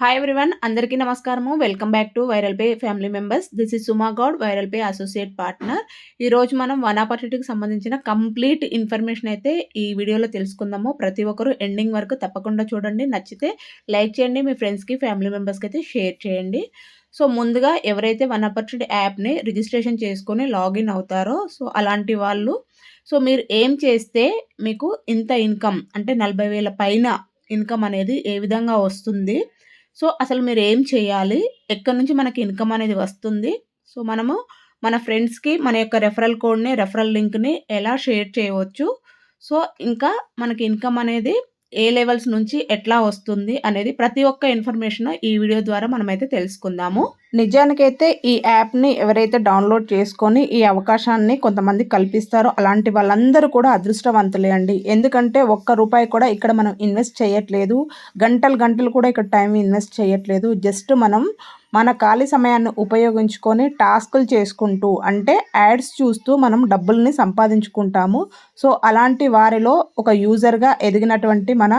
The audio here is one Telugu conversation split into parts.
హాయ్ ఎవ్రీవన్ అందరికీ నమస్కారము. Welcome back to Viral Pay family members this is Suma Goud Viral Pay associate partner ఈరోజు మనం వన్ ఆపర్చునిటీకి సంబంధించిన కంప్లీట్ ఇన్ఫర్మేషన్ అయితే ఈ వీడియోలో తెలుసుకుందాము. ప్రతి ఒక్కరు ఎండింగ్ వరకు తప్పకుండా చూడండి. నచ్చితే లైక్ చేయండి. మీ ఫ్రెండ్స్కి ఫ్యామిలీ మెంబర్స్కి అయితే షేర్ చేయండి. సో ముందుగా ఎవరైతే వన్ ఆపర్చునిటీ యాప్ని రిజిస్ట్రేషన్ చేసుకొని లాగిన్ అవుతారో సో అలాంటి వాళ్ళు సో మీరు ఏం చేస్తే మీకు ఇంత ఇన్కమ్ అంటే నలభై వేల పైన ఇన్కమ్ అనేది ఏ విధంగా వస్తుంది సో అసలు మీరు ఏం చేయాలి? ఎక్కడి నుంచి మనకి ఇన్కమ్ అనేది వస్తుంది? సో మనము మన ఫ్రెండ్స్కి మన యొక్క రెఫరల్ కోడ్ని రెఫరల్ లింక్ని ఎలా షేర్ చేయవచ్చు? సో ఇంకా మనకి ఇన్కమ్ అనేది ఏ లెవెల్స్ నుంచి ఎట్లా వస్తుంది అనేది ప్రతి ఒక్క ఇన్ఫర్మేషన్ ఈ వీడియో ద్వారా మనమైతే తెలుసుకుందాము. నిజానికైతే ఈ యాప్ని ఎవరైతే డౌన్లోడ్ చేసుకొని ఈ అవకాశాన్ని కొంతమంది కల్పిస్తారో అలాంటి వాళ్ళందరూ కూడా అదృష్టవంతులే అండి. ఎందుకంటే ఒక్క రూపాయి కూడా ఇక్కడ మనం ఇన్వెస్ట్ చేయట్లేదు. గంటలు గంటలు కూడా ఇక్కడ టైం ఇన్వెస్ట్ చేయట్లేదు. జస్ట్ మనం మన ఖాళీ సమయాన్ని ఉపయోగించుకొని టాస్కులు చేసుకుంటూ అంటే యాడ్స్ చూస్తూ మనం డబ్బుల్ని సంపాదించుకుంటాము. సో అలాంటి వారిలో ఒక యూజర్గా ఎదిగినటువంటి మన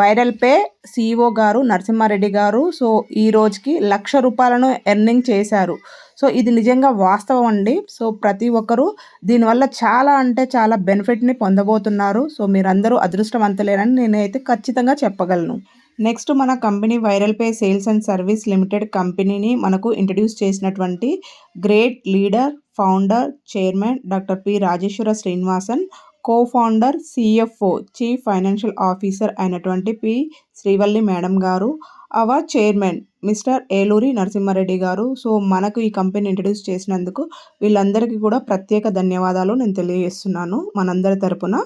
వైరల్ పే సిఇఓ గారు నరసింహారెడ్డి గారు సో ఈ రోజుకి లక్ష రూపాయలను ఎర్నింగ్ చేశారు. సో ఇది నిజంగా వాస్తవం అండి. సో ప్రతి ఒక్కరూ దీనివల్ల చాలా అంటే చాలా బెనిఫిట్ని పొందబోతున్నారు. సో మీరందరూ అదృష్టవంతులేనని నేనైతే ఖచ్చితంగా చెప్పగలను. నెక్స్ట్ మన company Viral Pay sales and service limited కంపెనీని మనకు ఇంట్రడ్యూస్ చేసినటువంటి great leader founder chairman doctor P. Rajeswara Srinivasan co founder CFO chief financial officer అయినటువంటి P. Srivalli madam garu our chairman mister Eluri Narasimha Reddy garu. So మనకు ఈ కంపెనీ ఇంట్రడ్యూస్ చేసినందుకు వీళ్ళందరికీ కూడా ప్రత్యేక ధన్యవాదాలు నేను తెలియజేస్తున్నాను. మనందరి తరపున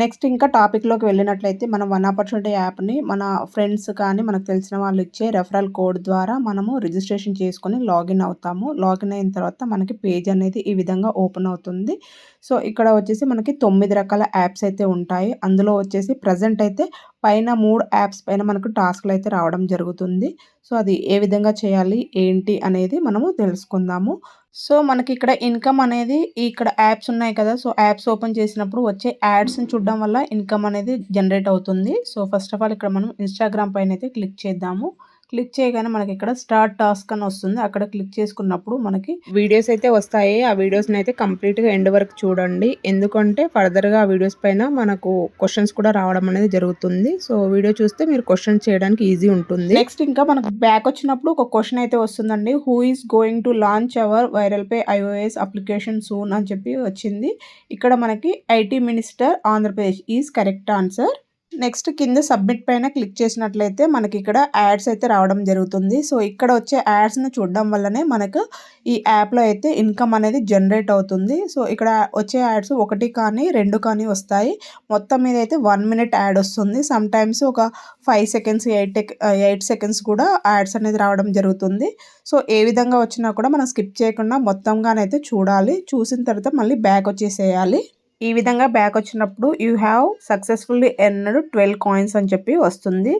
నెక్స్ట్ ఇంకా టాపిక్లోకి వెళ్ళినట్లయితే మనం వన్ ఆపర్చునిటీ యాప్ని మన ఫ్రెండ్స్ కానీ మనకు తెలిసిన వాళ్ళు ఇచ్చే రెఫరల్ కోడ్ ద్వారా మనము రిజిస్ట్రేషన్ చేసుకొని లాగిన్ అవుతాము. లాగిన్ అయిన తర్వాత మనకి పేజ్ అనేది ఈ విధంగా ఓపెన్ అవుతుంది. సో ఇక్కడ వచ్చేసి మనకి తొమ్మిది రకాల యాప్స్ అయితే ఉంటాయి. అందులో వచ్చేసి ప్రజెంట్ అయితే పైన మూడు యాప్స్ పైన మనకు టాస్క్లు అయితే రావడం జరుగుతుంది. సో అది ఏ విధంగా చేయాలి? ఏంటి? అనేది మనము తెలుసుకుందాము. సో మనకి ఇక్కడ ఇన్కమ్ అనేది ఇక్కడ యాప్స్ ఉన్నాయి కదా సో యాప్స్ ఓపెన్ చేసినప్పుడు వచ్చే యాడ్స్ని చూడడం వల్ల ఇన్కమ్ అనేది జనరేట్ అవుతుంది. సో ఫస్ట్ ఆఫ్ ఆల్ ఇక్కడ మనం ఇన్స్టాగ్రామ్ పైన అయితే క్లిక్ చేద్దాము. క్లిక్ చేయగానే మనకి ఇక్కడ స్టార్ట్ టాస్క్ అని వస్తుంది. అక్కడ క్లిక్ చేసుకున్నప్పుడు మనకి వీడియోస్ అయితే వస్తాయి. ఆ వీడియోస్ని అయితే కంప్లీట్గా ఎండ్ వరకు చూడండి. ఎందుకంటే ఫర్దర్గా ఆ వీడియోస్ పైన మనకు క్వశ్చన్స్ కూడా రావడం అనేది జరుగుతుంది. సో వీడియో చూస్తే మీరు క్వశ్చన్ చేయడానికి ఈజీ ఉంటుంది. నెక్స్ట్ ఇంకా మనకు బ్యాక్ వచ్చినప్పుడు ఒక క్వశ్చన్ అయితే వస్తుందండి. Who is going to launch our Viral Pay iOS application soon అని చెప్పి వచ్చింది. ఇక్కడ మనకి IT minister Andhra Pradesh is correct answer next కింద సబ్మిట్ పైన క్లిక్ చేసినట్లయితే మనకి ఇక్కడ యాడ్స్ అయితే రావడం జరుగుతుంది. సో ఇక్కడ వచ్చే యాడ్స్ని చూడడం వల్లనే మనకు ఈ యాప్లో అయితే ఇన్కమ్ అనేది జనరేట్ అవుతుంది. సో ఇక్కడ వచ్చే యాడ్స్ ఒకటి కానీ రెండు కానీ వస్తాయి. మొత్తం మీద అయితే వన్ మినిట్ యాడ్ వస్తుంది. సమ్ టైమ్స్ ఒక five seconds eight eight seconds కూడా యాడ్స్ అనేది రావడం జరుగుతుంది. సో ఏ విధంగా వచ్చినా కూడా మనం స్కిప్ చేయకుండా మొత్తంగానైతే చూడాలి. చూసిన తర్వాత మళ్ళీ బ్యాక్ వచ్చేసేయాలి. ఈ విధంగా బ్యాక్ వచ్చినప్పుడు you have successfully earned twelve coins అని చెప్పి వస్తుంది.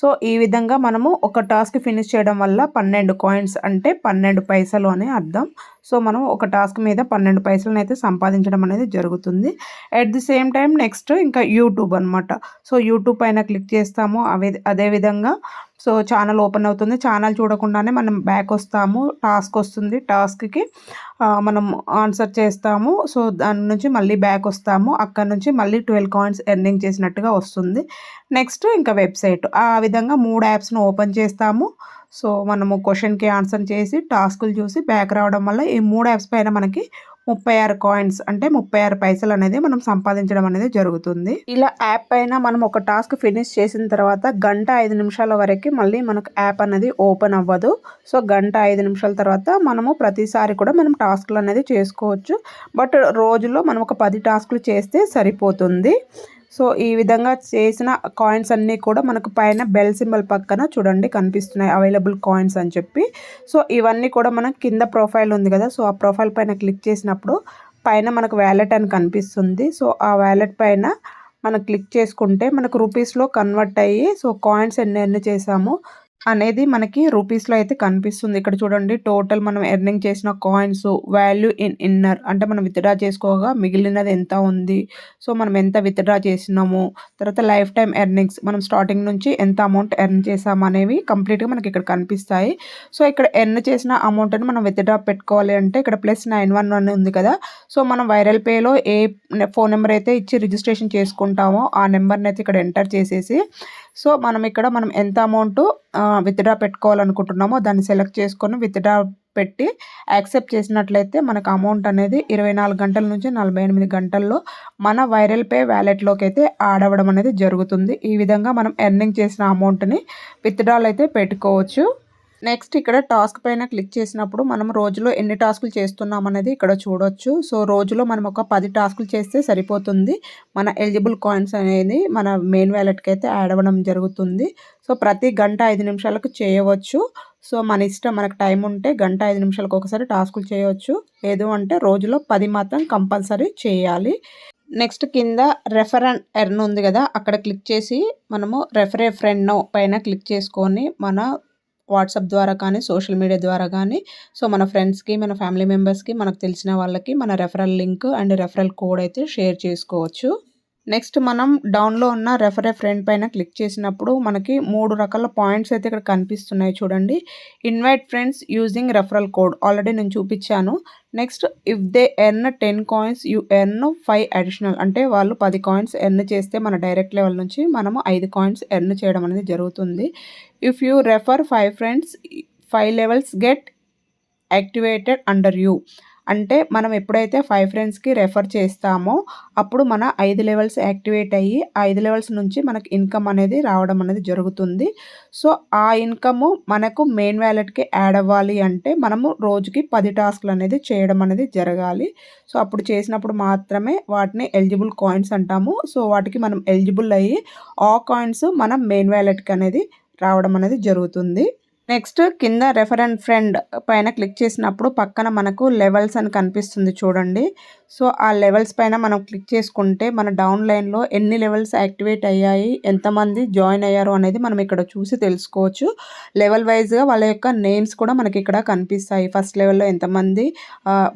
సో ఈ విధంగా మనము ఒక టాస్క్ ఫినిష్ చేయడం వల్ల పన్నెండు కాయిన్స్ అంటే పన్నెండు పైసలు అనే అర్థం. సో మనం ఒక టాస్క్ మీద పన్నెండు పైసలను అయితే సంపాదించడం అనేది జరుగుతుంది. At the same time next ఇంకా యూట్యూబ్ అనమాట సో యూట్యూబ్ పైన క్లిక్ చేస్తాము. అవే అదేవిధంగా సో ఛానల్ ఓపెన్ అవుతుంది. ఛానల్ చూడకుండానే మనం బ్యాక్ వస్తాము. టాస్క్ వస్తుంది. టాస్క్కి మనం ఆన్సర్ చేస్తాము. సో దాని నుంచి మళ్ళీ బ్యాక్ వస్తాము. అక్కడ నుంచి మళ్ళీ ట్వెల్వ్ కాయిన్స్ ఎర్నింగ్ చేసినట్టుగా వస్తుంది. నెక్స్ట్ ఇంకా వెబ్సైట్. ఆ విధంగా మూడు యాప్స్ను ఓపెన్ చేస్తాము. సో మనము క్వశ్చన్కి ఆన్సర్ చేసి టాస్కులు చూసి బ్యాక్ రావడం వల్ల ఈ మూడు యాప్స్ పైన మనకి ముప్పై ఆరు కాయిన్స్ అంటే ముప్పై ఆరు పైసలు అనేది మనం సంపాదించడం అనేది జరుగుతుంది. ఇలా యాప్ పైన మనం ఒక టాస్క్ ఫినిష్ చేసిన తర్వాత గంట ఐదు నిమిషాల వరకు మళ్ళీ మనకు యాప్ అనేది ఓపెన్ అవ్వదు. సో గంట ఐదు నిమిషాల తర్వాత మనము ప్రతిసారి కూడా మనం టాస్క్లు అనేది చేసుకోవచ్చు. బట్ రోజులో మనం ఒక పది టాస్క్లు చేస్తే సరిపోతుంది. సో ఈ విధంగా చేసిన కాయిన్స్ అన్నీ కూడా మనకు పైన బెల్ సింబల్ పక్కన చూడండి కనిపిస్తున్నాయి. అవైలబుల్ కాయిన్స్ అని చెప్పి. సో ఇవన్నీ కూడా మనం కింద ప్రొఫైల్ ఉంది కదా సో ఆ ప్రొఫైల్ పైన క్లిక్ చేసినప్పుడు పైన మనకు వ్యాలెట్ అని కనిపిస్తుంది. సో ఆ వ్యాలెట్ పైన మనం క్లిక్ చేసుకుంటే మనకు రూపీస్లో కన్వర్ట్ అయ్యి సో కాయిన్స్ ఎన్ని ఎన్ని చేసామో అనేది మనకి రూపీస్‌లో అయితే కనిపిస్తుంది. ఇక్కడ చూడండి టోటల్ మనం ఎర్నింగ్ చేసిన కాయిన్స్, వాల్యూ ఇన్ ఇన్నర్ అంటే మనం విత్‌డ్రా చేసుకోగా మిగిలినది ఎంత ఉంది. సో, మనం ఎంత విత్‌డ్రా చేసినాము. తర్వాత లైఫ్ టైం ఎర్నింగ్స్ మనం స్టార్టింగ్ నుంచి ఎంత అమౌంట్ ఎర్న్ చేసాము అనేవి కంప్లీట్‌గా మనకి ఇక్కడ కనిపిస్తాయి. సో, ఇక్కడ ఎర్న్ చేసిన అమౌంట్‌ని మనం విత్‌డ్రా పెట్టుకోవాలి అంటే ఇక్కడ ప్లస్ 911 ఉంది కదా! సో, మనం వైరల్ పేలో ఏ ఫోన్ నెంబర్ అయితే ఇచ్చి రిజిస్ట్రేషన్ చేసుకుంటామో ఆ నెంబర్‌ని అయితే ఇక్కడ ఎంటర్ చేసేసి సో, మనం ఇక్కడ మనం ఎంత అమౌంట్ విత్‌డ్రా పెట్టుకోవాలనుకుంటున్నామో దాన్ని సెలెక్ట్ చేసుకొని విత్‌డ్రా పెట్టి యాక్సెప్ట్ చేసినట్లయితే మనకు అమౌంట్ అనేది 24 గంటల నుంచి 48 గంటల్లో మన వైరల్ పే వ్యాలెట్లోకి అయితే ఆడవడం అనేది జరుగుతుంది. ఈ విధంగా మనం ఎర్నింగ్ చేసిన అమౌంట్‌ని విత్డ్రాలు అయితే పెట్టుకోవచ్చు. నెక్స్ట్ ఇక్కడ టాస్క్ పైన క్లిక్ చేసినప్పుడు మనం రోజులో ఎన్ని టాస్కులు చేస్తున్నాం అనేది ఇక్కడ చూడొచ్చు. సో, రోజులో మనం ఒక పది టాస్కులు చేస్తే సరిపోతుంది. మన ఎలిజిబుల్ కాయిన్స్ అనేది మన మెయిన్ వ్యాలెట్కి అయితే యాడ్ అవ్వడం జరుగుతుంది. సో, ప్రతి గంట ఐదు నిమిషాలకు చేయవచ్చు. సో, మన ఇష్టం మనకు టైం ఉంటే గంట ఐదు నిమిషాలకు ఒకసారి టాస్కులు చేయవచ్చు లేదు అంటే రోజులో పది మాత్రం కంపల్సరీ చేయాలి. నెక్స్ట్ కింద రెఫర్ అండ్ ఎర్న్ ఉంది కదా! అక్కడ క్లిక్ చేసి మనము రెఫర్ ఫ్రెండ్ పైన క్లిక్ చేసుకొని మన వాట్సాప్ ద్వారా కానీ, సోషల్ మీడియా ద్వారా కానీ సో, మన ఫ్రెండ్స్‌కి, మన ఫ్యామిలీ మెంబర్స్‌కి, మనకు తెలిసిన వాళ్ళకి మన referral link and referral code అయితే షేర్ చేసుకోవచ్చు. నెక్స్ట్ మనం డౌన్‌లో ఉన్న రెఫర్ ఎ ఫ్రెండ్ పైన క్లిక్ చేసినప్పుడు మనకి మూడు రకాల పాయింట్స్ అయితే ఇక్కడ కనిపిస్తున్నాయి చూడండి. Invite friends using referral code already నేను చూపించాను next if they earn 10 coins you earn five additional అంటే వాళ్ళు పది కాయిన్స్ ఎర్న్ చేస్తే మన డైరెక్ట్ లెవెల్ నుంచి మనము ఐదు కాయిన్స్ ఎర్న్ చేయడం అనేది జరుగుతుంది. If you refer five friends five levels get activated under you అంటే మనం ఎప్పుడైతే ఫైవ్ ఫ్రెండ్స్‌కి రెఫర్ చేస్తామో అప్పుడు మన ఐదు లెవెల్స్ యాక్టివేట్ అయ్యి, ఐదు లెవెల్స్ నుంచి మనకి ఇన్‌కమ్ అనేది రావడం అనేది జరుగుతుంది. సో, ఆ ఇన్‌కము మనకు మెయిన్ వ్యాలెట్కి యాడ్ అవ్వాలి అంటే మనము రోజుకి పది టాస్క్లు అనేది చేయడం అనేది జరగాలి. సో, అప్పుడు చేసినప్పుడు మాత్రమే వాటిని ఎలిజిబుల్ కాయిన్స్ అంటాము. సో, వాటికి మనం ఎలిజిబుల్ అయ్యి ఆ కాయిన్స్ మన మెయిన్ వ్యాలెట్కి అనేది రావడం అనేది జరుగుతుంది. నెక్స్ట్ కింద రెఫర్ అండ్ ఫ్రెండ్ పైన క్లిక్ చేసినప్పుడు పక్కన మనకు లెవెల్స్ అని కనిపిస్తుంది చూడండి. సో, ఆ లెవెల్స్ పైన మనం క్లిక్ చేసుకుంటే మన డౌన్ లైన్‌లో ఎన్ని లెవెల్స్ యాక్టివేట్ అయ్యాయి, ఎంతమంది జాయిన్ అయ్యారు అనేది మనం ఇక్కడ చూసి తెలుసుకోవచ్చు. లెవెల్ వైస్‌గా వాళ్ళ యొక్క నేమ్స్ కూడా మనకి ఇక్కడ కనిపిస్తాయి. ఫస్ట్ లెవెల్‌లో ఎంతమంది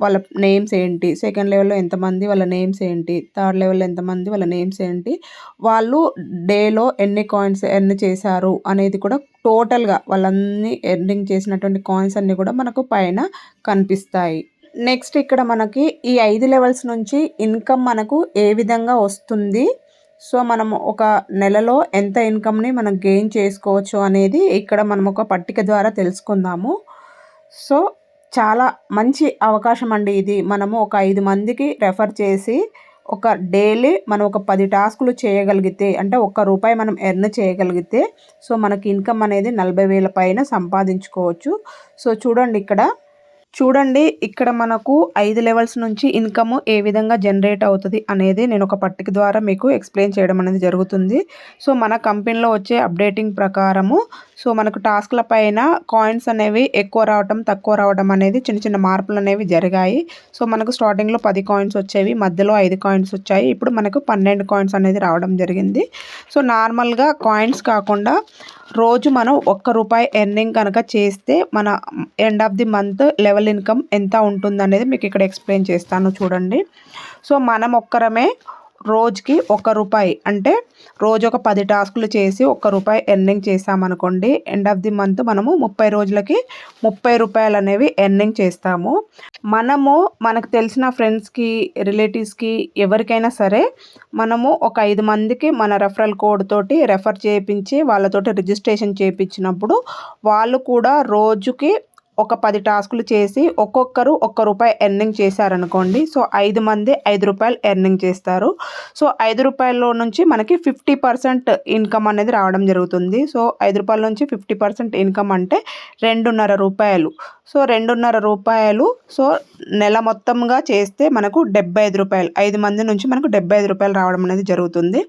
వాళ్ళ నేమ్స్ ఏంటి, సెకండ్ లెవెల్‌లో ఎంతమంది వాళ్ళ నేమ్స్ ఏంటి, థర్డ్ లెవెల్‌లో ఎంతమంది వాళ్ళ నేమ్స్ ఏంటి, వాళ్ళు డేలో ఎన్ని కాయిన్స్ ఎన్ని చేశారు అనేది కూడా టోటల్‌గా వాళ్ళన్నీ ఎర్నింగ్ చేసినటువంటి కాయిన్స్ అన్నీ కూడా మనకు పైన కనిపిస్తాయి. నెక్స్ట్ ఇక్కడ మనకి ఈ ఐదు లెవెల్స్ నుంచి ఇన్‌కమ్ మనకు ఏ విధంగా వస్తుంది. సో, మనం ఒక నెలలో ఎంత ఇన్‌కమ్‌ని మనం గెయిన్ చేసుకోవచ్చు అనేది ఇక్కడ మనం ఒక పట్టిక ద్వారా తెలుసుకుందాము. సో, చాలా మంచి అవకాశం అండి ఇది. మనము ఒక ఐదు మందికి రెఫర్ చేసి ఒక డైలీ మనం ఒక పది టాస్కులు చేయగలిగితే అంటే ఒక్క రూపాయి మనం ఎర్న్ చేయగలిగితే సో, మనకి ఇన్‌కమ్ అనేది నలభై వేల పైన సంపాదించుకోవచ్చు. సో, చూడండి ఇక్కడ చూడండి ఇక్కడ మనకు ఐదు లెవెల్స్ నుంచి ఇన్‌కమ్ ఏ విధంగా జనరేట్ అవుతుంది అనేది నేను ఒక పట్టిక ద్వారా మీకు ఎక్స్‌ప్లెయిన్ చేయడం అనేది జరుగుతుంది. సో, మన కంపెనీలో వచ్చే అప్డేటింగ్ ప్రకారము సో, మనకు టాస్క్‌ల పైన కాయిన్స్ అనేవి ఎక్కువ రావటం, తక్కువ రావడం అనేది చిన్న చిన్న మార్పులు అనేవి జరిగాయి. సో, మనకు స్టార్టింగ్‌లో పది కాయిన్స్ వచ్చేవి. మధ్యలో ఐదు కాయిన్స్ వచ్చాయి. ఇప్పుడు మనకు 12 కాయిన్స్ అనేది రావడం జరిగింది. సో, నార్మల్‌గా కాయిన్స్ కాకుండా రోజు మనం ఒక్క రూపాయి ఎర్నింగ్ కనుక చేస్తే మన end of the month level income ఎంత ఉంటుందనేది మీకు ఇక్కడ ఎక్స్‌ప్లెయిన్ చేస్తాను చూడండి. సో, మనం ఒక్కరమే రోజుకి ఒక రూపాయి అంటే రోజు ఒక పది టాస్కులు చేసి ఒక్క రూపాయి ఎర్నింగ్ చేసామనుకోండి ఎండ్ ఆఫ్ ది మంత్ మనము 30 రోజులకి ముప్పై రూపాయలు అనేవి ఎర్నింగ్ చేస్తాము. మనము మనకు తెలిసిన ఫ్రెండ్స్‌కి, రిలేటివ్స్‌కి ఎవరికైనా సరే మనము ఒక ఐదు మందికి మన రెఫరల్ కోడ్ తోటి రెఫర్ చేపించి వాళ్ళతోటి రిజిస్ట్రేషన్ చేయించినప్పుడు వాళ్ళు కూడా రోజుకి ఒక పది టాస్కులు చేసి ఒక్కొక్కరు ఒక్క రూపాయి ఎర్నింగ్ చేశారనుకోండి. సో, ఐదు మంది ఐదు రూపాయలు ఎర్నింగ్ చేస్తారు. సో, ఐదు రూపాయల్లో నుంచి మనకి 50% ఇన్‌కమ్ అనేది రావడం జరుగుతుంది. సో, ఐదు రూపాయల నుంచి 50% ఇన్‌కమ్ అంటే రెండున్నర రూపాయలు సో, రెండున్నర రూపాయలు. సో, నెల మొత్తంగా చేస్తే మనకు డెబ్భై ఐదు రూపాయలు. ఐదు మంది నుంచి మనకు డెబ్భై ఐదు రూపాయలు రావడం అనేది జరుగుతుంది.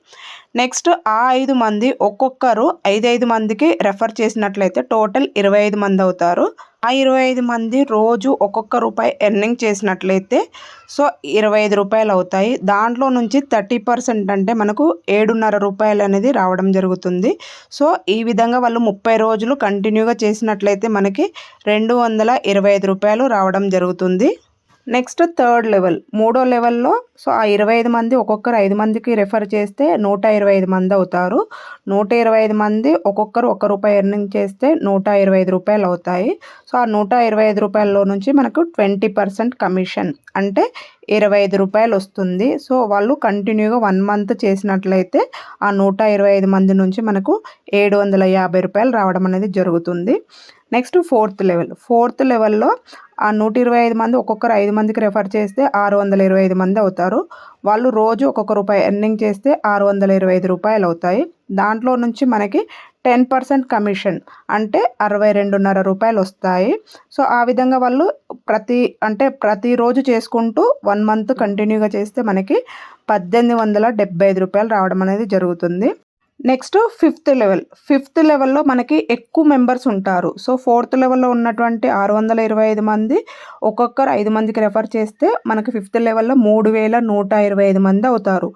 నెక్స్ట్ ఆ ఐదు మంది ఒక్కొక్కరు ఐదైదు మందికి రెఫర్ చేసినట్లయితే టోటల్ ఇరవై ఐదు మంది అవుతారు. ఆ ఇరవై ఐదు మంది రోజు ఒక్కొక్క రూపాయి ఎర్నింగ్ చేసినట్లయితే సో ఇరవై ఐదు రూపాయలు అవుతాయి. దాంట్లో నుంచి థర్టీ పర్సెంట్ అంటే మనకు ఏడున్నర రూపాయలు అనేది రావడం జరుగుతుంది. సో ఈ విధంగా వాళ్ళు ముప్పై రోజులు కంటిన్యూగా చేసినట్లయితే మనకి రెండు వందల ఇరవై ఐదు రూపాయలు రావడం జరుగుతుంది. నెక్స్ట్ థర్డ్ లెవెల్ మూడో లెవెల్లో సో ఆ ఇరవై ఐదు మంది ఒక్కొక్కరు ఐదు మందికి రెఫర్ చేస్తే నూట ఇరవై ఐదు మంది అవుతారు. నూట ఇరవై ఐదు మంది ఒక్కొక్కరు ఒక్క రూపాయి ఎర్నింగ్ చేస్తే నూట ఇరవై ఐదు రూపాయలు అవుతాయి. సో ఆ నూట ఇరవై ఐదు రూపాయల్లో నుంచి మనకు ట్వంటీ పర్సెంట్ కమిషన్ అంటే ఇరవై ఐదు రూపాయలు వస్తుంది. సో వాళ్ళు కంటిన్యూగా వన్ మంత్ చేసినట్లయితే ఆ నూట ఇరవై ఐదు మంది నుంచి మనకు ఏడు వందల యాభై రూపాయలు రావడం అనేది జరుగుతుంది. Next fourth level. ఫోర్త్ లెవెల్లో ఆ నూట ఇరవై ఐదు మంది ఒక్కొక్కరు ఐదు మందికి రెఫర్ చేస్తే ఆరు వందల ఇరవై ఐదు మంది అవుతారు. వాళ్ళు రోజు ఒక్కొక్క రూపాయి ఎర్నింగ్ చేస్తే ఆరు వందల ఇరవై ఐదు రూపాయలు అవుతాయి. దాంట్లో నుంచి మనకి టెన్ పర్సెంట్ కమిషన్ అంటే అరవై రెండున్నర రూపాయలు వస్తాయి. సో ఆ విధంగా వాళ్ళు ప్రతి అంటే ప్రతిరోజు చేసుకుంటూ వన్ మంత్ కంటిన్యూగా చేస్తే మనకి పద్దెనిమిది వందల డెబ్బై ఐదు రూపాయలు రావడం అనేది జరుగుతుంది. Next fifth level. ఫిఫ్త్ లెవెల్లో మనకి ఎక్కువ మెంబర్స్ ఉంటారు. సో ఫోర్త్ లెవెల్లో ఉన్నటువంటి ఆరు వందల ఇరవై ఐదు మంది ఒక్కొక్కరు ఐదు మందికి రెఫర్ చేస్తే మనకి ఫిఫ్త్ లెవెల్లో మూడు వేల నూట ఇరవై ఐదు మంది అవుతారు.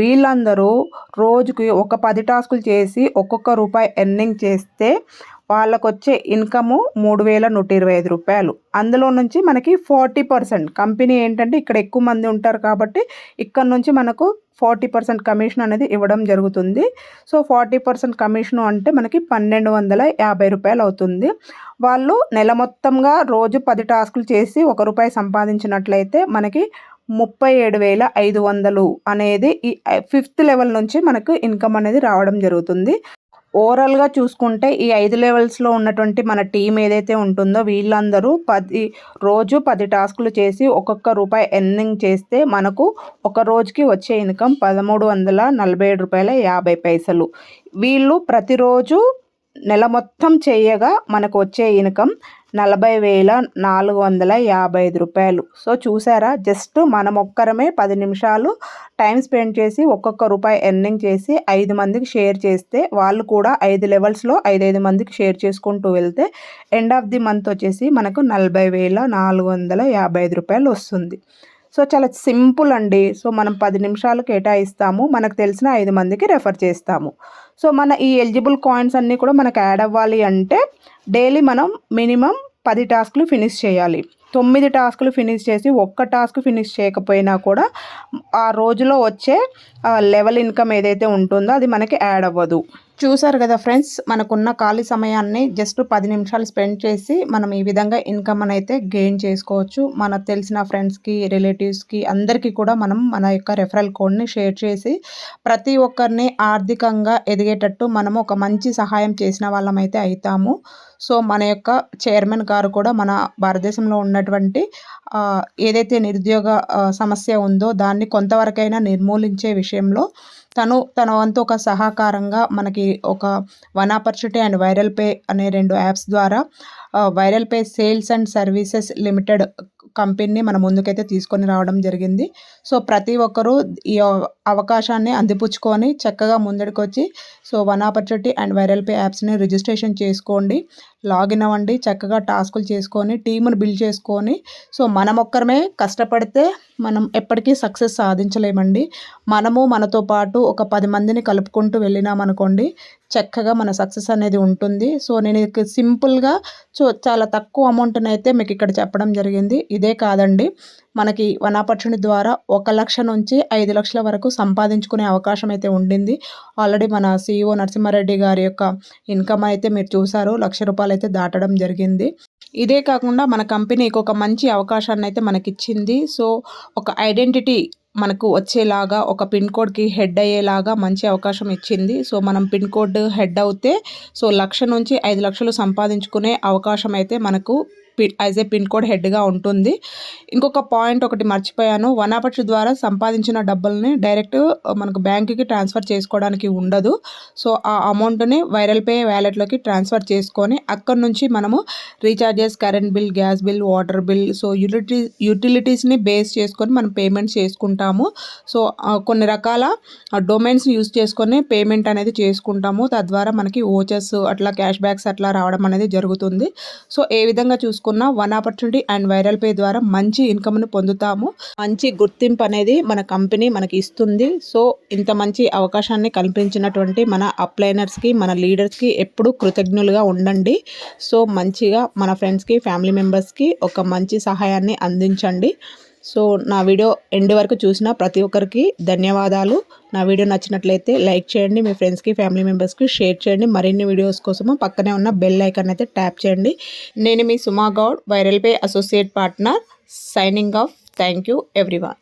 వీళ్ళందరూ రోజుకి ఒక పది టాస్కులు చేసి ఒక్కొక్క రూపాయి ఎర్నింగ్ చేస్తే వాళ్ళకు వచ్చే ఇన్కము మూడు వేల నూట ఇరవై ఐదు రూపాయలు. అందులో నుంచి మనకి ఫార్టీ పర్సెంట్. కంపెనీ ఏంటంటే ఇక్కడ ఎక్కువ మంది ఉంటారు కాబట్టి ఇక్కడ నుంచి మనకు ఫార్టీ పర్సెంట్ కమిషన్ అనేది ఇవ్వడం జరుగుతుంది. సో ఫార్టీ పర్సెంట్ కమిషన్ అంటే మనకి పన్నెండు వందల యాభై రూపాయలు అవుతుంది. వాళ్ళు నెల మొత్తంగా రోజు పది టాస్కులు చేసి ఒక రూపాయి సంపాదించినట్లయితే మనకి ముప్పై ఏడు వేల ఐదు వందలు అనేది ఈ ఫిఫ్త్ లెవెల్ నుంచి మనకు ఇన్కమ్ అనేది రావడం జరుగుతుంది. ఓవరాల్గా చూసుకుంటే ఈ ఐదు లెవెల్స్లో ఉన్నటువంటి మన టీం ఏదైతే ఉంటుందో వీళ్ళందరూ పది రోజు పది టాస్కులు చేసి ఒక్కొక్క రూపాయి ఎర్నింగ్ చేస్తే మనకు ఒక రోజుకి వచ్చే ఇన్కమ్ పదమూడు వందల నలభై ఏడు రూపాయల యాభై పైసలు. వీళ్ళు ప్రతిరోజు నెల మొత్తం చేయగా మనకు వచ్చే ఇన్కమ్ నలభై వేల నాలుగు వందల యాభై ఐదు రూపాయలు. సో చూసారా? జస్ట్ మనం ఒక్కరమే పది నిమిషాలు టైం స్పెండ్ చేసి ఒక్కొక్క రూపాయి ఎర్నింగ్ చేసి ఐదు మందికి షేర్ చేస్తే వాళ్ళు కూడా ఐదు లెవెల్స్లో ఐదైదు మందికి షేర్ చేసుకుంటూ వెళ్తే ఎండ్ ఆఫ్ ది మంత్ వచ్చేసి మనకు నలభై వేల నాలుగు వందల యాభై ఐదు రూపాయలు వస్తుంది. సో చాలా సింపుల్ అండి. సో మనం పది నిమిషాలు కేటాయిస్తాము. మనకు తెలిసిన ఐదు మందికి రెఫర్ చేస్తాము. సో మన ఈ ఎలిజిబుల్ కాయిన్స్ అన్నీ కూడా మనకు యాడ్ అవ్వాలి అంటే డైలీ మనం మినిమం పది టాస్క్లు ఫినిష్ చేయాలి. తొమ్మిది టాస్కులు ఫినిష్ చేసి ఒక్క టాస్క్ ఫినిష్ చేయకపోయినా కూడా ఆ రోజులో వచ్చే లెవెల్ ఇన్కమ్ ఏదైతే ఉంటుందో అది మనకి యాడ్ అవ్వదు. చూసారు కదా ఫ్రెండ్స్ మనకున్న ఖాళీ సమయాన్ని జస్ట్ పది నిమిషాలు స్పెండ్ చేసి మనం ఈ విధంగా ఇన్కమ్ అయితే గెయిన్ చేసుకోవచ్చు. మనకు తెలిసిన ఫ్రెండ్స్కి రిలేటివ్స్కి అందరికీ కూడా మనం మన యొక్క రెఫరల్ కోడ్ని షేర్ చేసి ప్రతి ఒక్కరిని ఆర్థికంగా ఎదిగేటట్టు మనము ఒక మంచి సహాయం చేసిన వాళ్ళమైతే అవుతాము సో మన యొక్క చైర్మన్ గారు కూడా మన భారతదేశంలో ఉన్నటువంటి ఏదైతే నిరుద్యోగ సమస్య ఉందో దాన్ని కొంతవరకైనా నిర్మూలించే విషయంలో తను తన వంతు ఒక సహకారంగా మనకి ఒక one opportunity and Viral Pay అనే రెండు యాప్స్ ద్వారా Viral Pay sales and services limited కంపెనీని మన ముందుకైతే తీసుకొని రావడం జరిగింది. సో ప్రతి ఒక్కరూ ఈ అవకాశాన్ని అందిపుచ్చుకొని చక్కగా ముందడికి వచ్చి so one opportunity and Viral Pay యాప్స్ని రిజిస్ట్రేషన్ చేసుకోండి. లాగిన్ అవ్వండి చక్కగా టాస్కులు చేసుకొని టీమును బిల్డ్ చేసుకొని. సో మనం ఒక్కరమే కష్టపడితే మనం ఎప్పటికీ సక్సెస్ సాధించలేమండి. మనము మనతో పాటు ఒక పది మందిని కలుపుకుంటూ వెళ్ళినామనుకోండి చక్కగా మన సక్సెస్ అనేది ఉంటుంది. సో నేను సింపుల్గా సో చాలా తక్కువ అమౌంట్ని అయితే మీకు ఇక్కడ చెప్పడం జరిగింది. ఇదే కాదండి. మనకి వన్ ఆపర్చునిటీ ద్వారా ఒక లక్ష నుంచి ఐదు లక్షల వరకు సంపాదించుకునే అవకాశం అయితే ఉండింది. ఆల్రెడీ మన సీఈఓ నరసింహారెడ్డి గారి యొక్క ఇన్కమ్ అయితే మీరు చూసారు లక్ష రూపాయలు అయితే దాటడం జరిగింది. ఇదే కాకుండా మన కంపెనీకి ఒక మంచి అవకాశాన్ని అయితే మనకిచ్చింది. సో ఒక ఐడెంటిటీ మనకు వచ్చేలాగా ఒక పిన్ కోడ్కి హెడ్ అయ్యేలాగా మంచి అవకాశం ఇచ్చింది. సో మనం పిన్ కోడ్ హెడ్ అవుతే సో లక్ష నుంచి ఐదు లక్షలు సంపాదించుకునే అవకాశం అయితే మనకు యాజ్ ఏ పిన్ కోడ్ హెడ్గా ఉంటుంది. ఇంకొక పాయింట్ ఒకటి మర్చిపోయాను. వన్ ద్వారా సంపాదించిన డబ్బుల్ని డైరెక్ట్ మనకు బ్యాంకుకి ట్రాన్స్ఫర్ చేసుకోవడానికి ఉండదు. సో ఆ అమౌంట్ని వైరల్ పే వ్యాలెట్లోకి ట్రాన్స్ఫర్ చేసుకొని అక్కడ నుంచి మనము recharges current bill gas bill water bill so utility యూటిలిటీస్ని base చేసుకొని మనం పేమెంట్ చేసుకుంటాము. సో కొన్ని రకాల డొమైన్స్ని యూస్ చేసుకొని పేమెంట్ అనేది చేసుకుంటాము. తద్వారా మనకి ఓచెస్ అట్లా క్యాష్ బ్యాక్స్ అట్లా రావడం అనేది జరుగుతుంది. సో ఏ విధంగా చూసుకున్నా one opportunity and Viral Pay ద్వారా మంచి ఇన్కమ్ను పొందుతాము. మంచి గుర్తింపు అనేది మన కంపెనీ మనకి ఇస్తుంది. సో ఇంత మంచి అవకాశాన్ని కల్పించినటువంటి మన అప్లైనర్స్కి మన లీడర్స్కి ఎప్పుడు కృతజ్ఞులుగా ఉండండి. సో మంచిగా మన ఫ్రెండ్స్కి ఫ్యామిలీ మెంబర్స్కి ఒక మంచి సహాయాన్ని అందించండి. సో నా వీడియో ఎండ్ వరకు చూసిన ప్రతి ఒక్కరికి ధన్యవాదాలు. నా వీడియో నచ్చినట్లయితే లైక్ చేయండి మీ ఫ్రెండ్స్కి ఫ్యామిలీ మెంబర్స్కి షేర్ చేయండి. మరిన్ని వీడియోస్ కోసము పక్కనే ఉన్న బెల్ ఐకాన్ అయితే ట్యాప్ చేయండి. నేను మీ Suma Goud Viral Pay associate partner signing off. Thank you everyone.